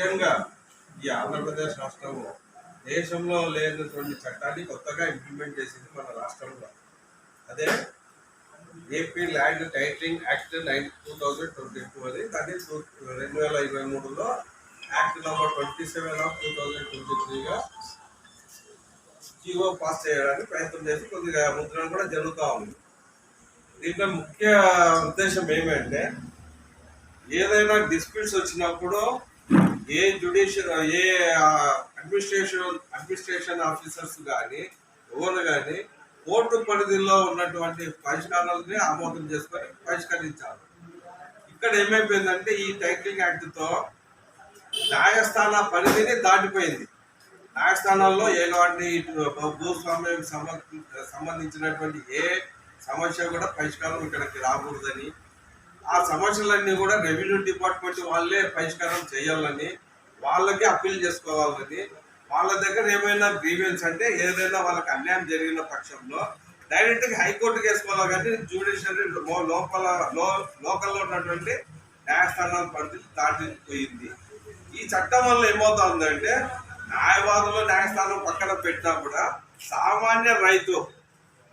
ముఖ్యంగా ఈ ఆంధ్రప్రదేశ్ రాష్ట్రము దేశంలో లేనటువంటి చట్టాన్ని కొత్తగా ఇంప్లిమెంట్ చేసింది మన రాష్ట్రంలో. అదే AP land titling act nine two thousand twenty two అని దాన్ని టూ- రెండు వేల ఇరవై మూడులో act number twenty seven of two thousand twenty త్రీగా GO pass చేయడానికి ప్రయత్నం చేసి కొద్దిగా ముద్రణ కూడా జరుగుతూ ఉంది. దీంట్లో ముఖ్య ఉద్దేశం ఏమంటే ఏదైనా డిస్ప్యూట్స్ వచ్చినప్పుడు ఏ జుడిషియల్ ఏ అడ్మినిస్ట్రేషన్ అడ్మినిస్ట్రేషన్ ఆఫీసర్స్ కానీ ఎవరు కానీ కోర్టు పరిధిలో ఉన్నటువంటి పరిష్కారాలని ఆమోదం చేసుకొని పరిష్కరించాలి. ఇక్కడ ఏమైపోయిందంటే ఈ టైటిల్ యాక్ట్తో న్యాయస్థాన పరిధిని దాటిపోయింది. న్యాయస్థానాల్లో ఎలాంటి భూస్వామ్యం సంబంధించినటువంటి ఏ సమస్య కూడా పరిష్కారం ఇక్కడికి రాకూడదని ఆ సమస్యలన్నీ కూడా రెవెన్యూ డిపార్ట్మెంట్ వాళ్ళే పరిష్కారం చేయాలని వాళ్ళకి అప్పీల్ చేసుకోవాలని వాళ్ళ దగ్గర ఏమైనా గ్రీవెన్స్ అంటే ఏదైనా వాళ్ళకి అన్యాయం జరిగిన పక్షంలో డైరెక్ట్గా హైకోర్టుకి వేసుకోవాలి కానీ జ్యుడిషియరీ లోపల లో- లోకల్లో ఉన్నటువంటి న్యాయస్థానాల పరిధి దాటిపోయింది ఈ చట్టం వల్ల ఏమవుతుందంటే న్యాయవాదులు న్యాయస్థానం పక్కన పెట్టినా కూడా సామాన్య రైతు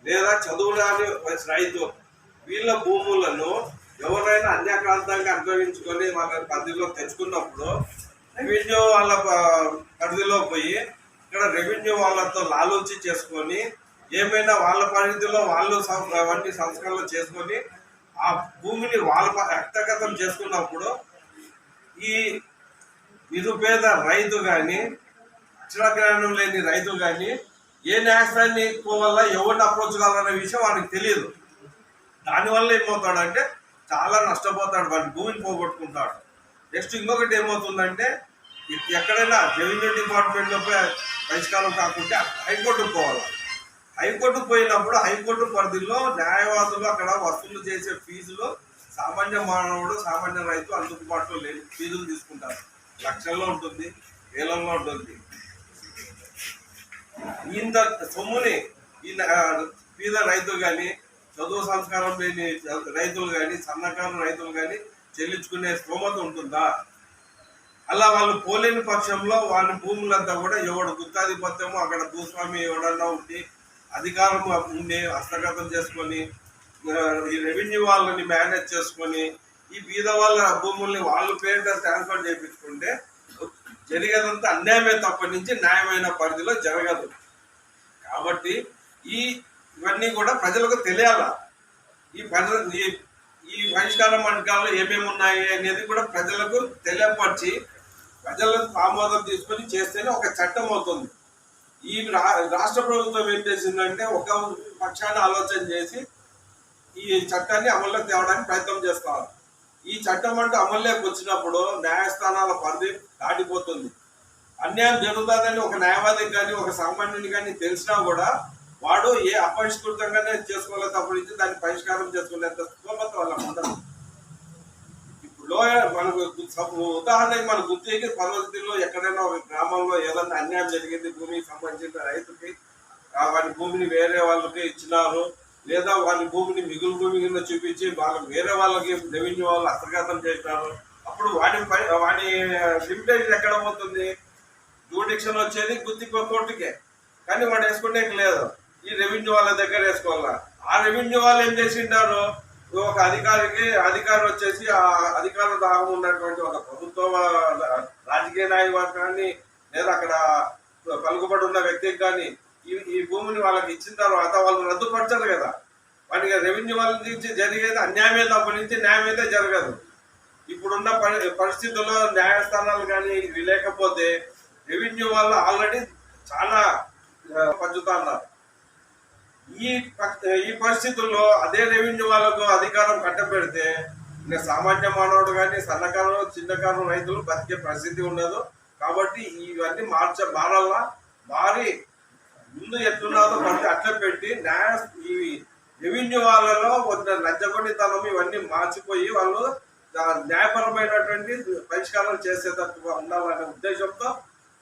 లేదా చదువురాని రైతు వీళ్ళ భూములను ఎవరైనా అన్యాక్రాంతంగా అనుభవించుకొని వాళ్ళ పరిధిలో తెచ్చుకున్నప్పుడు రెవెన్యూ వాళ్ళ పరిధిలో పోయి ఇక్కడ రెవెన్యూ వాళ్ళతో లాలోచి చేసుకొని ఏమైనా వాళ్ళ పరిధిలో వాళ్ళు అవన్నీ సంస్కరణలు చేసుకొని ఆ భూమిని వాళ్ళ వ్యక్తగతం చేసుకున్నప్పుడు ఈ నిరుపేద రైతు కానీ అక్షరజ్ఞానం లేని రైతు కానీ ఏ న్యాయస్థానాన్ని పోవాలా ఎవరిని అప్రోచ్ కావాలనే విషయం వాడికి తెలియదు. దానివల్ల ఏమవుతాడంటే చాలా నష్టపోతాడు వాడి భూమిని పోగొట్టుకుంటాడు. నెక్స్ట్ ఇంకొకటి ఏమవుతుందంటే ఎక్కడైనా రెవెన్యూ డిపార్ట్మెంట్లో పరిష్కారం కాకుంటే హైకోర్టుకు పోవాలి. హైకోర్టుకు పోయినప్పుడు హైకోర్టు పరిధిలో న్యాయవాదులు అక్కడ వసూలు చేసే ఫీజులు సామాన్య మానవుడు సామాన్య రైతు అందుబాటులో లేని ఫీజులు తీసుకుంటారు. లక్షల్లో ఉంటుంది వేలల్లో ఉంటుంది. ఇంత సొమ్ముని ఈ పేద రైతు కానీ చదువు సంస్కారం లేని రైతులు కానీ సన్నకారు రైతులు కానీ చెల్లించుకునే స్తోమత ఉంటుందా? అలా వాళ్ళు పోలేని పక్షంలో వాళ్ళ భూములంతా కూడా ఎవడు గుత్తాధిపత్యమో అక్కడ భూస్వామి ఎవడన్నా ఉండి అధికారం ఉండి హస్తగతం చేసుకొని ఈ రెవెన్యూ వాళ్ళని మేనేజ్ చేసుకొని ఈ బీద వాళ్ళ భూముల్ని వాళ్ళ పేరిట ట్రాన్స్ఫర్ చేయించుకుంటే జరిగేదంతా అన్యాయమే తప్ప నుంచి న్యాయమైన పరిధిలో జరగదు. కాబట్టి ఈ ఇవన్నీ కూడా ప్రజలకు తెలియాల? ఈ ఈ ఈ పరిష్కార మార్గాల్లో ఏమేమి ఉన్నాయి అనేది కూడా ప్రజలకు తెలియపరిచి ప్రజలకు ఆమోదం తీసుకొని చేస్తేనే ఒక చట్టం అవుతుంది. ఈ రా- రాష్ట్ర ప్రభుత్వం ఏం చేసిందంటే ఒక పక్షాన్ని ఆలోచన చేసి ఈ చట్టాన్ని అమల్లో తేవడానికి ప్రయత్నం చేస్తారు ఈ చట్టం అంటే అమల్లోకి వచ్చినప్పుడు న్యాయస్థానాల పరిధి దాటిపోతుంది. అన్యాయం జరుగుతుందని ఒక న్యాయవాదికి కానీ ఒక సామాన్యుని కానీ తెలిసినా కూడా వాడు ఏ అపరిష్కృతంగానే చేసుకోలేదు తప్పనించి దాన్ని పరిష్కారం చేసుకోలేదు స్తోమత వాళ్ళ ఉండదు ఇప్పుడు మనకు ఉదాహరణకి మన గుర్తికి పర్వతిలో ఎక్కడైనా ఒక గ్రామంలో ఏదైనా అన్యాయం జరిగింది భూమికి సంబంధించిన రైతుకి ఆ వాడి భూమిని వేరే వాళ్ళకి ఇచ్చినారు లేదా వాళ్ళ భూమిని మిగులు భూమి కింద చూపించి వాళ్ళకి వేరే వాళ్ళకి రెవెన్యూ వాళ్ళు హస్తగతం చేసినారు. అప్పుడు వాడి పై- వాడి లిమిటేషన్ ఎక్కడ పోతుంది? జూడిక్షన్ వచ్చేది గుత్తి కోర్టుకే. కానీ వాడు వేసుకునే లేదు. ఈ రెవెన్యూ వాళ్ళ దగ్గర వేసుకోవాలా? ఆ రెవెన్యూ వాళ్ళు ఏం చేసింటారు ఒక అధికారికి అధికారి వచ్చేసి ఆ అధికార దాహం ఉన్నటువంటి ఒక ప్రభుత్వ రాజకీయ నాయకుడు కానీ లేదా అక్కడ పలుకుబడి ఉన్న వ్యక్తికి కానీ ఈ ఈ భూమిని వాళ్ళకి ఇచ్చిన తర్వాత వాళ్ళు రద్దుపరచరు కదా. వాటికి రెవెన్యూ వాళ్ళ నుంచి జరిగేది అన్యాయమే తప్ప నుంచి న్యాయం అయితే జరగదు. ఇప్పుడున్న పరి పరిస్థితుల్లో న్యాయస్థానాలు కానీ ఇవి లేకపోతే రెవెన్యూ వాళ్ళు ఆల్రెడీ చాలా పంచుతా ఉన్నారు. ఈ ఈ పరిస్థితుల్లో అదే రెవెన్యూ వాళ్ళకు అధికారం కట్టబెడితే ఇంకా సామాన్య మానవుడు కానీ సన్నకారు చిన్నకారు రైతులు బతికే పరిస్థితి ఉండదు. కాబట్టి ఇవన్నీ మార్చ మారల్లా మారి ముందు ఎట్లున్నదో మళ్ళీ అట్లా పెట్టి న్యాయ ఈ రెవెన్యూ వాళ్ళలో కొంత లంచగొండితనం ఇవన్నీ మార్చిపోయి వాళ్ళు న్యాయపరమైనటువంటి పరిష్కారం చేసేటట్టుగా ఉండాలనే ఉద్దేశంతో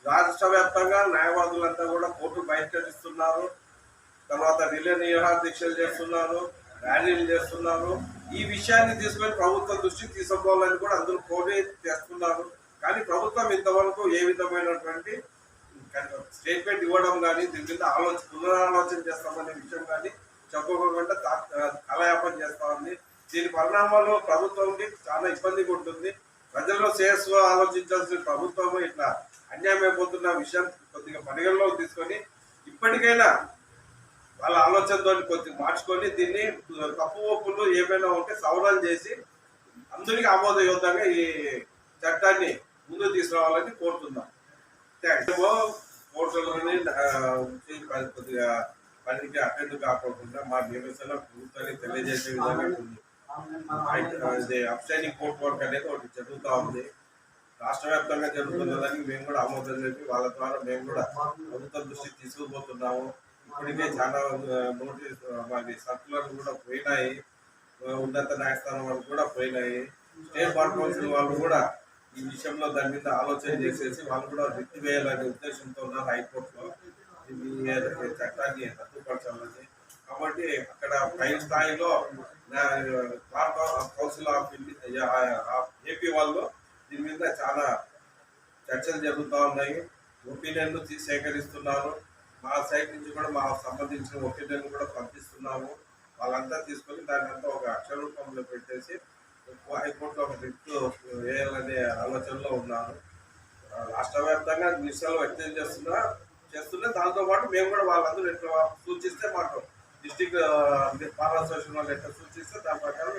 రాష్ట్ర వ్యాప్తంగా న్యాయవాదులంతా కూడా కోర్టు బహిష్కరిస్తున్నారు. తర్వాత రిలే నిరాహార చేస్తున్నారు ర్యాలీలు చేస్తున్నారు. ఈ విషయాన్ని తీసుకొని ప్రభుత్వం దృష్టికి తీసుకోవాలని కూడా అందరూ కోరి చేస్తున్నారు. కానీ ప్రభుత్వం ఇంతవరకు ఏ విధమైనటువంటి స్టేట్మెంట్ ఇవ్వడం కానీ దీని మీద ఆలోచన పునరాలోచన చేస్తామనే విషయం కానీ చెప్పుకోకుండా తా- కాలయాపన చేస్తా ఉంది. దీని పరిణామాలు ప్రభుత్వంకి చాలా ఇబ్బందిగా ఉంటుంది. ప్రజల్లో శ్రేయస్సు ఆలోచించాల్సిన ప్రభుత్వం ఇట్లా అన్యాయం అయిపోతున్న విషయం కొద్దిగా పరిగణలోకి తీసుకొని ఇప్పటికైనా వాళ్ళ ఆలోచనతో కొద్దిగా మార్చుకొని దీన్ని తప్పు ఒప్పులు ఏమైనా ఉంటే సవరణ చేసి అందరికీ ఆమోదయోగ్యంగా ఈ చట్టాన్ని ముందుకు తీసుకురావాలని కోరుతున్నాం. కోర్టులని కొద్దిగా పనికి అటెండ్ కాకుండా మా నిరసన ప్రభుత్వానికి తెలియజేసే విధంగా ఉంది. అప్స్టైనింగ్ కోర్ట్ వర్క్ అనేది ఒకటి జరుగుతూ ఉంది. రాష్ట్ర వ్యాప్తంగా జరుగుతున్నదని మేము కూడా ఆమోదం చెప్పి వాళ్ళ ద్వారా మేము కూడా ప్రభుత్వం దృష్టికి తీసుకుపోతున్నాము. ఇప్పటికే చాలా నోటీస్ మాది సర్కులర్ కూడా పోయినాయి. ఉన్నత న్యాయస్థానం వాళ్ళు కూడా పోయినాయి. స్టేట్ బార్ కౌన్సిల్ వాళ్ళు కూడా ఈ విషయంలో దాని మీద ఆలోచన చేసేసి వాళ్ళు కూడా రిట్ వేయాలనే ఉద్దేశంతో ఉన్నారు హైకోర్టులో. ఈ చట్టాన్ని రద్దుపరచాలని. కాబట్టి అక్కడ పై స్థాయిలో bar council of of AP వాళ్ళు దీని మీద చాలా చర్చలు జరుగుతూ ఉన్నాయి. ఒపీనియన్లు సేకరిస్తున్నారు. మా సైడ్ నుంచి కూడా మా సంబంధించిన ఒపీనియన్ కూడా పంపిస్తున్నాము. వాళ్ళంతా తీసుకొని దాన్ని అంతా ఒక అక్షర రూపంలో పెట్టేసి హైకోర్టులో ఒక రిట్ వేయాలనే ఆలోచనలో ఉన్నాను. రాష్ట్ర వ్యాప్తంగా నిరసనలు వ్యక్తం చేస్తున్నా చేస్తున్నా దాంతో పాటు మేము కూడా వాళ్ళందరూ ఎట్లా సూచిస్తే మాకు డిస్టిక్ బార్ అసోసియేషన్ వాళ్ళు ఎట్లా సూచిస్తే దాని ప్రకారం